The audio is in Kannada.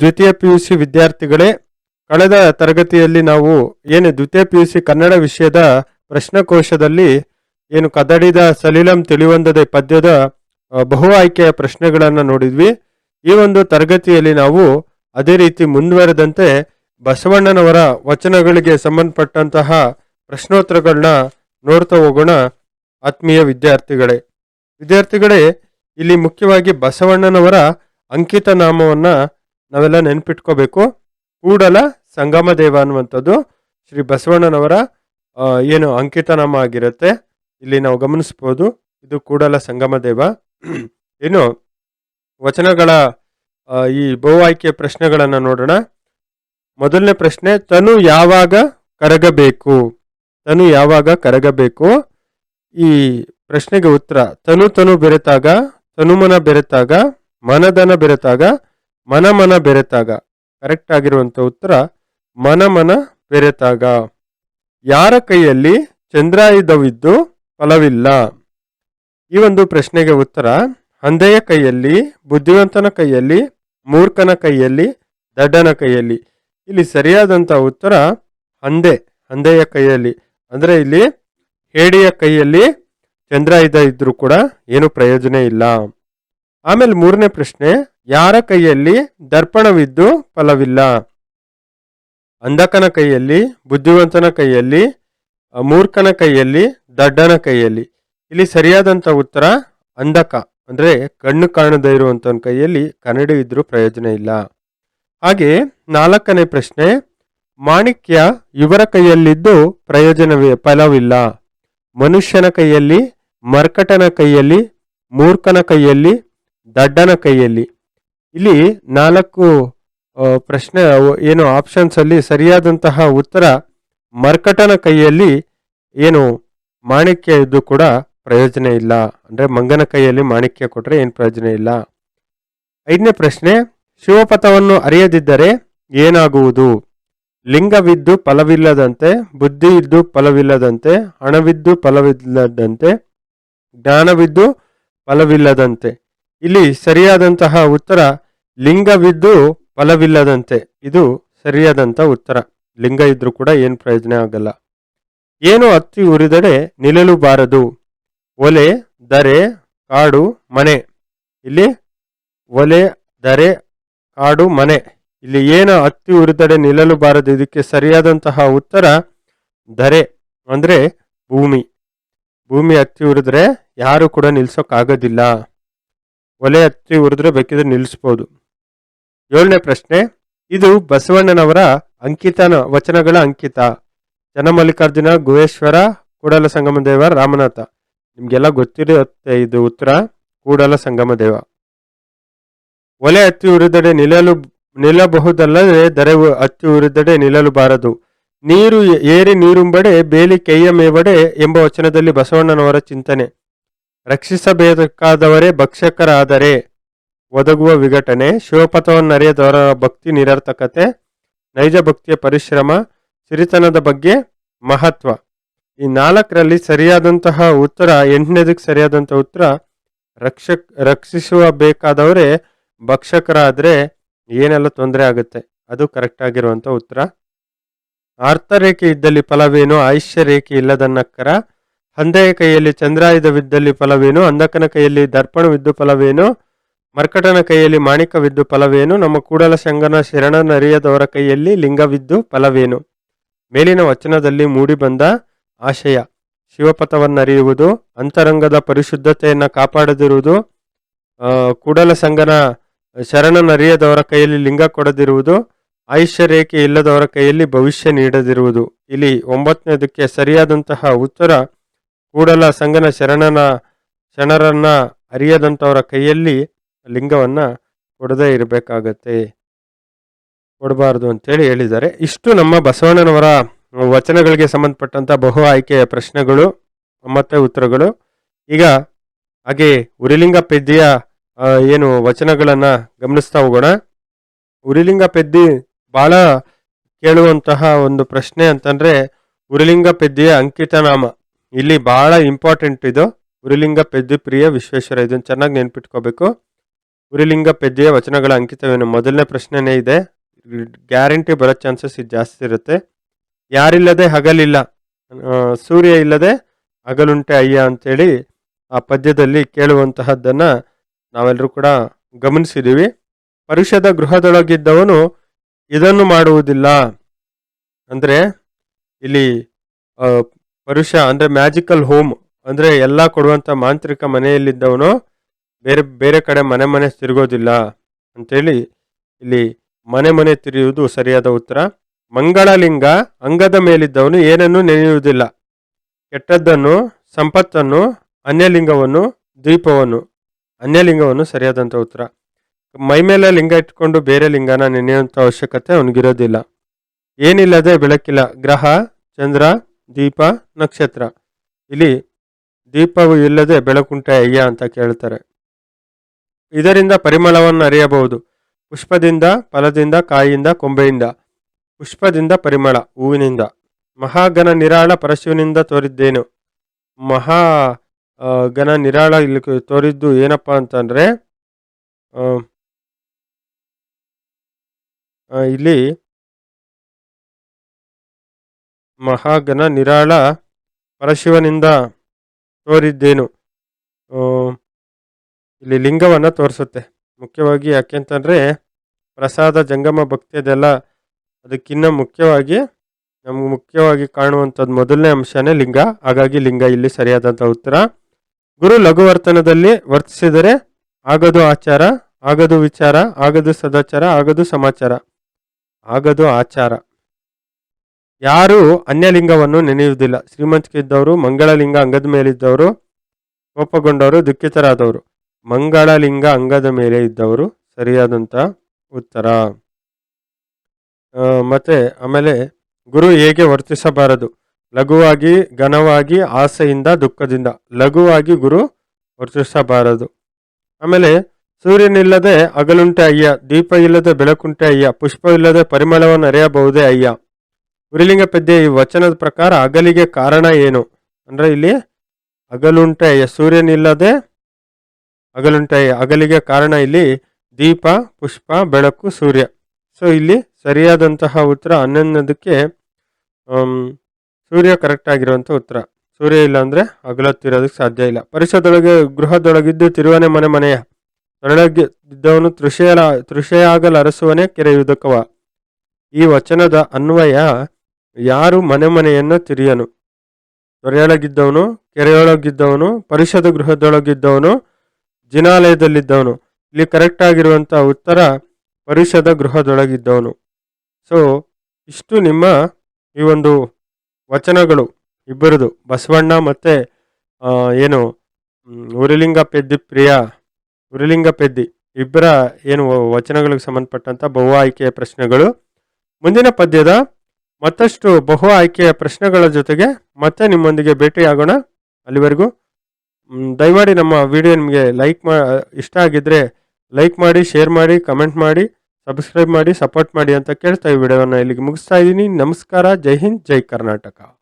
ದ್ವಿತೀಯ ಪಿ ಯು ಸಿ ವಿದ್ಯಾರ್ಥಿಗಳೇ, ಕಳೆದ ತರಗತಿಯಲ್ಲಿ ನಾವು ಏನು ದ್ವಿತೀಯ ಪಿ ಯು ಸಿ ಕನ್ನಡ ವಿಷಯದ ಪ್ರಶ್ನಕೋಶದಲ್ಲಿ ಏನು ಕದಡಿದ ಸಲೀಲಂ ತಿಳಿವಂದದೆ ಪದ್ಯದ ಬಹು ಆಯ್ಕೆಯ ಪ್ರಶ್ನೆಗಳನ್ನು ನೋಡಿದ್ವಿ. ಈ ಒಂದು ತರಗತಿಯಲ್ಲಿ ನಾವು ಅದೇ ರೀತಿ ಮುಂದುವರೆದಂತೆ ಬಸವಣ್ಣನವರ ವಚನಗಳಿಗೆ ಸಂಬಂಧಪಟ್ಟಂತಹ ಪ್ರಶ್ನೋತ್ತರಗಳನ್ನ ನೋಡ್ತಾ ಹೋಗೋಣ, ಆತ್ಮೀಯ ವಿದ್ಯಾರ್ಥಿಗಳೇ. ವಿದ್ಯಾರ್ಥಿಗಳೇ, ಇಲ್ಲಿ ಮುಖ್ಯವಾಗಿ ಬಸವಣ್ಣನವರ ಅಂಕಿತ ನಾಮವನ್ನ ನಾವೆಲ್ಲ ನೆನ್ಪಿಟ್ಕೋಬೇಕು. ಕೂಡಲ ಸಂಗಮ ದೇವ ಅನ್ನುವಂಥದ್ದು ಶ್ರೀ ಬಸವಣ್ಣನವರ ಏನು ಅಂಕಿತನಾಮ ಆಗಿರುತ್ತೆ ಇಲ್ಲಿ ನಾವು ಗಮನಿಸ್ಬೋದು. ಇದು ಕೂಡಲ ಸಂಗಮ ದೇವ. ಏನು ವಚನಗಳ ಈ ಬಹು ಆಯ್ಕೆ ಪ್ರಶ್ನೆಗಳನ್ನು ನೋಡೋಣ. ಮೊದಲನೇ ಪ್ರಶ್ನೆ, ತನು ಯಾವಾಗ ಕರಗಬೇಕು? ತನು ಯಾವಾಗ ಕರಗಬೇಕು? ಈ ಪ್ರಶ್ನೆಗೆ ಉತ್ತರ, ತನು ತನು ಬೆರೆತಾಗ, ತನುಮನ ಬೆರೆತಾಗ, ಮನದನ ಬೆರೆತಾಗ ಮನಮನ ಬೆರೆತಾಗ. ಕರೆಕ್ಟ್ ಆಗಿರುವಂತ ಉತ್ತರ, ಮನಮನ ಬೆರೆತಾಗ. ಯಾರ ಕೈಯಲ್ಲಿ ಚಂದ್ರಾಯುಧವಿದ್ದು ಫಲವಿಲ್ಲ? ಈ ಒಂದು ಪ್ರಶ್ನೆಗೆ ಉತ್ತರ, ಹಂದೆಯ ಕೈಯಲ್ಲಿ, ಬುದ್ಧಿವಂತನ ಕೈಯಲ್ಲಿ, ಮೂರ್ಖನ ಕೈಯಲ್ಲಿ, ದಡ್ಡನ ಕೈಯಲ್ಲಿ. ಇಲ್ಲಿ ಸರಿಯಾದಂಥ ಉತ್ತರ, ಹಂದೆ, ಹಂದೆಯ ಕೈಯಲ್ಲಿ. ಅಂದ್ರೆ ಇಲ್ಲಿ ಹೇಡಿಯ ಕೈಯಲ್ಲಿ ಚಂದ್ರಾಯುಧ ಇದ್ದರೂ ಕೂಡ ಏನು ಪ್ರಯೋಜನ ಇಲ್ಲ. ಆಮೇಲೆ ಮೂರನೇ ಪ್ರಶ್ನೆ ಯಾರ ಕೈಯಲ್ಲಿ ದರ್ಪಣವಿದ್ದು ಫಲವಿಲ್ಲ? ಅಂಧಕನ ಕೈಯಲ್ಲಿ, ಬುದ್ಧಿವಂತನ ಕೈಯಲ್ಲಿ ಮೂರ್ಖನ ಕೈಯಲ್ಲಿ, ದಡ್ಡನ ಕೈಯಲ್ಲಿ. ಇಲ್ಲಿ ಸರಿಯಾದಂಥ ಉತ್ತರ ಅಂಧಕ, ಅಂದ್ರೆ ಕಣ್ಣು ಕಾಣದೇ ಇರುವಂಥವನ ಕೈಯಲ್ಲಿ ಕನ್ನಡಿ ಇದ್ರೂ ಪ್ರಯೋಜನ ಇಲ್ಲ. ಹಾಗೆ ನಾಲ್ಕನೇ ಪ್ರಶ್ನೆ, ಮಾಣಿಕ್ಯ ಇವರ ಕೈಯಲ್ಲಿದ್ದು ಪ್ರಯೋಜನವೇ, ಫಲವಿಲ್ಲ? ಮನುಷ್ಯನ ಕೈಯಲ್ಲಿ, ಮರ್ಕಟನ ಕೈಯಲ್ಲಿ, ಮೂರ್ಖನ ಕೈಯಲ್ಲಿ, ದಡ್ಡನ ಕೈಯಲ್ಲಿ. ಇಲ್ಲಿ ನಾಲ್ಕು ಪ್ರಶ್ನೆ ಏನು ಆಪ್ಷನ್ಸ್ ಅಲ್ಲಿ ಸರಿಯಾದಂತಹ ಉತ್ತರ ಮರ್ಕಟನ ಕೈಯಲ್ಲಿ ಏನು ಮಾಣಿಕ್ಯ ಇದ್ದು ಕೂಡ ಪ್ರಯೋಜನ ಇಲ್ಲ. ಅಂದ್ರೆ ಮಂಗನ ಕೈಯಲ್ಲಿ ಮಾಣಿಕ್ಯ ಕೊಟ್ಟರೆ ಏನು ಪ್ರಯೋಜನ ಇಲ್ಲ. ಐದನೇ ಪ್ರಶ್ನೆ, ಶಿವಪಥವನ್ನು ಅರಿಯದಿದ್ದರೆ ಏನಾಗುವುದು? ಲಿಂಗವಿದ್ದು ಫಲವಿಲ್ಲದಂತೆ ಬುದ್ಧಿ ಇದ್ದು ಫಲವಿಲ್ಲದಂತೆ, ಹಣವಿದ್ದು ಫಲವಿಲ್ಲದಂತೆ, ಜ್ಞಾನವಿದ್ದು ಫಲವಿಲ್ಲದಂತೆ. ಇಲ್ಲಿ ಸರಿಯಾದಂತಹ ಉತ್ತರ ಲಿಂಗವಿದ್ದು ಫಲವಿಲ್ಲದಂತೆ. ಇದು ಸರಿಯಾದಂಥ ಉತ್ತರ. ಲಿಂಗ ಇದ್ರೂ ಕೂಡ ಏನು ಪ್ರಯೋಜನ ಆಗಲ್ಲ. ಏನು ಅತ್ತಿ ಉರಿದರೆ ನಿಲ್ಲಲು ಬಾರದು. ಒಲೆ, ದರೆ, ಕಾಡು, ಮನೆ. ಇಲ್ಲಿ ಒಲೆ, ದರೆ, ಕಾಡು, ಮನೆ. ಇಲ್ಲಿ ಏನು ಅತ್ತಿ ಉರಿದಡೆ ನಿಲ್ಲಲು ಬಾರದು. ಇದಕ್ಕೆ ಸರಿಯಾದಂತಹ ಉತ್ತರ ದರೆ, ಅಂದ್ರೆ ಭೂಮಿ. ಭೂಮಿ ಅತ್ತಿ ಉರಿದ್ರೆ ಯಾರು ಕೂಡ ನಿಲ್ಸೋಕ್ಕಾಗೋದಿಲ್ಲ ಒಲೆ ಹತ್ತಿ ಉರಿದ್ರೆ ಬೇಕಿದ್ರೆ ನಿಲ್ಲಿಸ್ಬೋದು. ಏಳನೇ ಪ್ರಶ್ನೆ, ಇದು ಬಸವಣ್ಣನವರ ಅಂಕಿತನ ವಚನಗಳ ಅಂಕಿತ. ಚನ್ನಮಲ್ಲಿಕಾರ್ಜುನ, ಗುಹೇಶ್ವರ, ಕೂಡಲ ಸಂಗಮ ದೇವ, ರಾಮನಾಥ. ನಿಮಗೆಲ್ಲ ಗೊತ್ತಿರುತ್ತೆ ಇದು ಉತ್ತರ, ಕೂಡಲ ಸಂಗಮ ದೇವ. ಒಲೆ ಹತ್ತಿ ಉರಿದಡೆ ನಿಲ್ಲಲು, ನಿಲ್ಲಬಹುದಲ್ಲದೆ ದರೆ ಹತ್ತಿ ಉರಿದಡೆ ನಿಲ್ಲಲು ಬಾರದು ನೀರು ಏರಿ ನೀರುಂಬಡೆ, ಬೇಲಿ ಕೈಯ ಮೇವಡೆ ಎಂಬ ವಚನದಲ್ಲಿ ಬಸವಣ್ಣನವರ ಚಿಂತನೆ. ರಕ್ಷಿಸಬೇಕಾದವರೇ ಭಕ್ಷಕರಾದರೆ ಒದಗುವ ವಿಘಟನೆ ಶಿವಪಥವನ್ನರಿಯದವರ ಭಕ್ತಿ ನಿರರ್ಥಕತೆ, ನೈಜ ಭಕ್ತಿಯ ಪರಿಶ್ರಮ, ಸಿರಿತನದ ಬಗ್ಗೆ ಮಹತ್ವ. ಈ ನಾಲ್ಕರಲ್ಲಿ ಸರಿಯಾದಂತಹ ಉತ್ತರ, ಎಂಟನೇದಕ್ಕೆ ಸರಿಯಾದಂತಹ ಉತ್ತರ, ರಕ್ಷಕ್ ರಕ್ಷಿಸುವ ಬೇಕಾದವರೇ ಭಕ್ಷಕರಾದರೆ ಏನೆಲ್ಲ ತೊಂದರೆ ಆಗುತ್ತೆ? ಅದು ಕರೆಕ್ಟ್ ಆಗಿರುವಂಥ ಉತ್ತರ. ಆರ್ತರೇಖೆ ಇದ್ದಲ್ಲಿ ಫಲವೇನು? ಆಯುಷ್ಯ ರೇಖೆ ಇಲ್ಲದನ್ನಕ್ಕರ ಹಂದೆಯ ಕೈಯಲ್ಲಿ ಚಂದ್ರಾಯುಧವಿದ್ದಲ್ಲಿ ಫಲವೇನು? ಅಂಧಕನ ಕೈಯಲ್ಲಿ ದರ್ಪಣವಿದ್ದು ಫಲವೇನು? ಮರ್ಕಟನ ಕೈಯಲ್ಲಿ ಮಾಣಿಕವಿದ್ದು ಫಲವೇನು? ನಮ್ಮ ಕೂಡಲ ಶಂಗನ ಶರಣನರಿಯದವರ ಕೈಯಲ್ಲಿ ಲಿಂಗವಿದ್ದು ಫಲವೇನು? ಮೇಲಿನ ವಚನದಲ್ಲಿ ಮೂಡಿಬಂದ ಆಶಯ, ಶಿವಪಥವನ್ನರಿಯುವುದು, ಅಂತರಂಗದ ಪರಿಶುದ್ಧತೆಯನ್ನು ಕಾಪಾಡದಿರುವುದು ಕೂಡಲ ಸಂಗನ ಶರಣನರಿಯದವರ ಕೈಯಲ್ಲಿ ಲಿಂಗ ಕೊಡದಿರುವುದು ಆಯುಷ್ಯ ರೇಖೆ ಇಲ್ಲದವರ ಕೈಯಲ್ಲಿ ಭವಿಷ್ಯ ನೀಡದಿರುವುದು. ಇಲ್ಲಿ ಒಂಬತ್ತನೇದಕ್ಕೆ ಸರಿಯಾದಂತಹ ಉತ್ತರ ಕೂಡಲ ಸಂಗನ ಶರಣನ, ಶರಣರನ್ನ ಅರಿಯದಂಥವರ ಕೈಯಲ್ಲಿ ಲಿಂಗವನ್ನು ಕೊಡದೇ ಇರಬೇಕಾಗತ್ತೆ. ಕೊಡಬಾರ್ದು ಅಂತೇಳಿ ಹೇಳಿದ್ದಾರೆ. ಇಷ್ಟು ನಮ್ಮ ಬಸವಣ್ಣನವರ ವಚನಗಳಿಗೆ ಸಂಬಂಧಪಟ್ಟಂಥ ಬಹು ಆಯ್ಕೆಯ ಪ್ರಶ್ನೆಗಳು, ಮತ್ತೆ ಉತ್ತರಗಳು. ಈಗ ಹಾಗೆ ಉರಿಲಿಂಗ ಪೆದ್ದಿಯ ಏನು ವಚನಗಳನ್ನು ಗಮನಿಸ್ತಾ ಹೋಗೋಣ. ಉರಿಲಿಂಗ ಪೆದ್ದಿ ಭಾಳ ಕೇಳುವಂತಹ ಒಂದು ಪ್ರಶ್ನೆ ಅಂತಂದರೆ ಉರಿಲಿಂಗ ಪೆದ್ದಿಯ ಅಂಕಿತ ನಾಮ ಇಲ್ಲಿ ಬಹಳ ಇಂಪಾರ್ಟೆಂಟ್ ಇದು. ಉರಿಲಿಂಗ ಪೆದ್ದಿ ಪ್ರಿಯ ವಿಶ್ವೇಶ್ವರ, ಇದನ್ನು ಚೆನ್ನಾಗಿ ನೆನ್ಪಿಟ್ಕೋಬೇಕು. ಉರಿಲಿಂಗ ಪೆದ್ದೆಯ ವಚನಗಳ ಅಂಕಿತವೇನು? ಮೊದಲನೇ ಪ್ರಶ್ನೆನೇ ಇದೆ. ಗ್ಯಾರಂಟಿ ಬರೋ ಚಾನ್ಸಸ್ ಇದು ಜಾಸ್ತಿ ಇರುತ್ತೆ. ಯಾರಿಲ್ಲದೆ ಹಗಲಿಲ್ಲ. ಸೂರ್ಯ ಇಲ್ಲದೆ ಹಗಲುಂಟೆ ಅಯ್ಯ ಅಂಥೇಳಿ ಆ ಪದ್ಯದಲ್ಲಿ ಕೇಳುವಂತಹದ್ದನ್ನು ನಾವೆಲ್ಲರೂ ಕೂಡ ಗಮನಿಸಿದ್ದೀವಿ ಪರುಷದ ಗೃಹದೊಳಗಿದ್ದವನು ಇದನ್ನು ಮಾಡುವುದಿಲ್ಲ. ಅಂದರೆ ಇಲ್ಲಿ ಪರುಷ ಅಂದ್ರೆ ಮ್ಯಾಜಿಕಲ್ ಹೋಮ್ ಅಂದ್ರೆ ಎಲ್ಲ ಕೊಡುವಂತ ಮಾಂತ್ರಿಕ ಮನೆಯಲ್ಲಿದ್ದವನು ಬೇರೆ ಬೇರೆ ಕಡೆ ಮನೆ ಮನೆ ತಿರುಗೋದಿಲ್ಲ ಅಂತೇಳಿ ಇಲ್ಲಿ ಮನೆ ಮನೆ ತಿರುಗುವುದು ಸರಿಯಾದ ಉತ್ತರ. ಮಂಗಳಲಿಂಗ, ಅಂಗದ ಮೇಲಿದ್ದವನು ಏನನ್ನೂ ನೆನೆಯುವುದಿಲ್ಲ. ಕೆಟ್ಟದ್ದನ್ನು, ಸಂಪತ್ತನ್ನು, ಅನ್ಯಲಿಂಗವನ್ನು, ದ್ವೀಪವನ್ನು, ಅನ್ಯಲಿಂಗವನ್ನು ಸರಿಯಾದಂಥ ಉತ್ತರ. ಮೈಮೇಲೆ ಲಿಂಗ ಇಟ್ಕೊಂಡು ಬೇರೆ ಲಿಂಗನ ನೆನೆಯುವಂಥ ಅವಶ್ಯಕತೆ ಅವನಿಗಿರೋದಿಲ್ಲ. ಏನಿಲ್ಲದೆ ಬೆಳಕಿಲ್ಲ. ಗ್ರಹ, ಚಂದ್ರ ದೀಪ ನಕ್ಷತ್ರ. ಇಲ್ಲಿ ದೀಪವು ಇಲ್ಲದೆ ಬೆಳಕುಂಟೆ ಅಯ್ಯ ಅಂತ ಕೇಳ್ತಾರೆ. ಇದರಿಂದ ಪರಿಮಳವನ್ನು ಅರಿಯಬಹುದು. ಪುಷ್ಪದಿಂದ, ಫಲದಿಂದ ಕಾಯಿಯಿಂದ ಕೊಂಬೆಯಿಂದ. ಪುಷ್ಪದಿಂದ ಪರಿಮಳ, ಹೂವಿನಿಂದ. ಮಹಾಗನ ನಿರಾಳ ಪರಶುವಿನಿಂದ ತೋರಿದ್ದೇನು? ಮಹಾ ಘನ ನಿರಾಳ ಇಲ್ಲಿ ತೋರಿದ್ದು ಏನಪ್ಪ ಅಂತಂದ್ರೆ ಇಲ್ಲಿ ಮಹಾಗಣ ನಿರಾಳ ಪರಶಿವನಿಂದ ತೋರಿದ್ದೇನು? ಇಲ್ಲಿ ಲಿಂಗವನ್ನು ತೋರಿಸುತ್ತೆ. ಮುಖ್ಯವಾಗಿ ಯಾಕೆಂತಂದರೆ ಪ್ರಸಾದ ಜಂಗಮ ಭಕ್ತಿ ಅದೆಲ್ಲ ಅದಕ್ಕಿನ್ನ ಮುಖ್ಯವಾಗಿ ನಮ್ಗೆ ಮುಖ್ಯವಾಗಿ ಕಾಣುವಂಥದ್ದು ಮೊದಲನೇ ಅಂಶನೇ ಲಿಂಗ. ಹಾಗಾಗಿ ಲಿಂಗ ಇಲ್ಲಿ ಸರಿಯಾದಂಥ ಉತ್ತರ. ಗುರು ಲಘುವರ್ತನದಲ್ಲಿ ವರ್ತಿಸಿದರೆ ಆಗದು ಆಚಾರ, ಆಗದು ವಿಚಾರ, ಆಗದು ಸದಾಚಾರ, ಆಗದು ಸಮಾಚಾರ, ಆಗದು ಆಚಾರ. ಯಾರು ಅನ್ಯಲಿಂಗವನ್ನು ನೆನೆಯುವುದಿಲ್ಲ. ಶ್ರೀಮಂತಿಕೆ ಇದ್ದವರು ಮಂಗಳಲಿಂಗ ಅಂಗದ ಮೇಲಿದ್ದವರು, ಕೋಪಗೊಂಡವರು, ದುಃಖಿತರಾದವರು. ಮಂಗಳಲಿಂಗ ಅಂಗದ ಮೇಲೆ ಇದ್ದವರು. ಸರಿಯಾದಂಥ ಉತ್ತರ. ಮತ್ತೆ ಆಮೇಲೆ, ಗುರು ಹೇಗೆ ವರ್ತಿಸಬಾರದು? ಲಘುವಾಗಿ, ಘನವಾಗಿ, ಆಸೆಯಿಂದ, ದುಃಖದಿಂದ. ಲಘುವಾಗಿ ಗುರು ವರ್ತಿಸಬಾರದು. ಆಮೇಲೆ, ಸೂರ್ಯನಿಲ್ಲದೆ ಅಗಲುಂಟೆ ಅಯ್ಯ ದೀಪ ಇಲ್ಲದೆ ಬೆಳಕುಂಟೆ ಅಯ್ಯ ಪುಷ್ಪ ಇಲ್ಲದೆ ಪರಿಮಳವನ್ನು ಅರಿಯಬಹುದೇ ಅಯ್ಯ. ಉರಿಲಿಂಗ ಪದ್ಯ ಈ ವಚನದ ಪ್ರಕಾರ ಅಗಲಿಗೆ ಕಾರಣ ಏನು? ಅಂದ್ರೆ ಇಲ್ಲಿ ಅಗಲುಂಟೆ ಸೂರ್ಯನಿಲ್ಲದೆ ಅಗಲುಂಟೆ ಅಗಲಿಗೆ ಕಾರಣ ಇಲ್ಲಿ ದೀಪ, ಪುಷ್ಪ, ಬೆಳಕು, ಸೂರ್ಯ. ಸೊ ಇಲ್ಲಿ ಸರಿಯಾದಂತಹ ಉತ್ತರ ಹನ್ನೊಂದಕ್ಕೆ ಸೂರ್ಯ ಕರೆಕ್ಟ್ ಆಗಿರುವಂಥ ಉತ್ತರ. ಸೂರ್ಯ ಇಲ್ಲ ಅಂದ್ರೆ ಅಗಲತ್ತಿರೋದಕ್ಕೆ ಸಾಧ್ಯ ಇಲ್ಲ. ಪರಿಸರದೊಳಗೆ ಗೃಹದೊಳಗಿದ್ದು ತಿರುವನೆ ಮನೆ ಮನೆಯ. ತೊರಳಗೆ ಇದ್ದವನು ತೃಷೆಯಲ, ತೃಷೆಯಾಗಲರಸುವನೇ ಕೆರೆಯುವುದಕ್ಕವ ಈ ವಚನದ ಅನ್ವಯ ಯಾರು ಮನೆ ಮನೆಯನ್ನು ತಿರಿಯನು. ತೊರೆಯೊಳಗಿದ್ದವನು ಕೆರೆಯೊಳಗಿದ್ದವನು, ಪರಿಷದ ಗೃಹದೊಳಗಿದ್ದವನು, ಜಿನಾಲಯದಲ್ಲಿದ್ದವನು. ಇಲ್ಲಿ ಕರೆಕ್ಟ್ ಆಗಿರುವಂಥ ಉತ್ತರ ಪರಿಷದ ಗೃಹದೊಳಗಿದ್ದವನು. ಸೊ ಇಷ್ಟು ನಿಮ್ಮ ಈ ಒಂದು ವಚನಗಳು. ಇಬ್ಬರದು, ಬಸವಣ್ಣ ಮತ್ತೆ ಏನು ಉರಿಲಿಂಗ ಪೆದ್ದಿ ಪ್ರಿಯ ಉರಿಲಿಂಗ ಪೆದ್ದಿ ಇಬ್ಬರ ಏನು ವಚನಗಳಿಗೆ ಸಂಬಂಧಪಟ್ಟಂಥ ಬಹು ಆಯ್ಕೆಯ ಪ್ರಶ್ನೆಗಳು. ಮುಂದಿನ ಪದ್ಯದ ಮತ್ತಷ್ಟು ಬಹು ಆಯ್ಕೆಯ ಪ್ರಶ್ನೆಗಳ ಜೊತೆಗೆ ಮತ್ತೆ ನಿಮ್ಮೊಂದಿಗೆ ಭೇಟಿಯಾಗೋಣ. ಅಲ್ಲಿವರೆಗೂ ದಯಮಾಡಿ ನಮ್ಮ ವಿಡಿಯೋ ನಿಮಗೆ ಲೈಕ್ ಮಾ, ಇಷ್ಟ ಆಗಿದ್ದರೆ ಲೈಕ್ ಮಾಡಿ, ಶೇರ್ ಮಾಡಿ, ಕಮೆಂಟ್ ಮಾಡಿ, ಸಬ್ಸ್ಕ್ರೈಬ್ ಮಾಡಿ, ಸಪೋರ್ಟ್ ಮಾಡಿ ಅಂತ ಕೇಳ್ತಾ ಈ ವಿಡಿಯೋನ ಇಲ್ಲಿಗೆ ಮುಗಿಸ್ತಾ ಇದ್ದೀನಿ. ನಮಸ್ಕಾರ, ಜೈ ಹಿಂದ್, ಜೈ ಕರ್ನಾಟಕ.